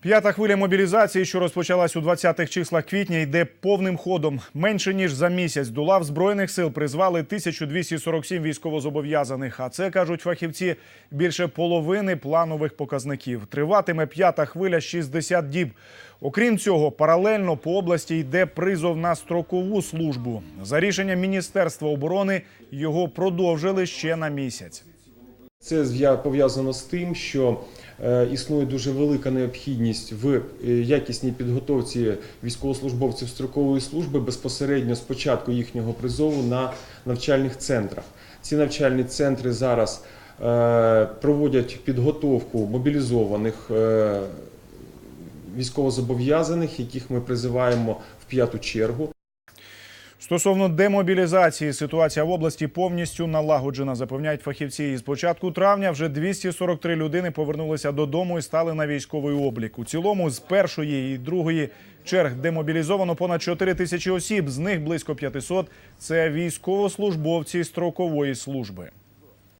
П'ята хвиля мобілізації, що розпочалась у 20-х числах квітня, йде повним ходом. Менше ніж за місяць до лав збройних сил призвали 1247 військовозобов'язаних. А це кажуть фахівці більше половини планових показників. Триватиме п'ята хвиля 60 діб. Окрім цього, паралельно по області йде призов на строкову службу. За рішенням Міністерства оборони його продовжили ще на місяць. Це пов'язано з тим, що е, існує дуже велика необхідність в е, якісній підготовці військовослужбовців строкової служби безпосередньо з початку їхнього призову на навчальних центрах. Ці навчальні центри зараз е, проводять підготовку мобілізованих військовозобов'язаних, яких ми призиваємо в п'яту чергу. Стосовно демобілізації, ситуація в області повністю налагоджена, запевняють фахівці. І з початку травня вже 243 людини повернулися додому і стали на військовий облік. У цілому з першої і другої черг демобілізовано понад 4 тисячі осіб. З них близько 500 – це військовослужбовці строкової служби.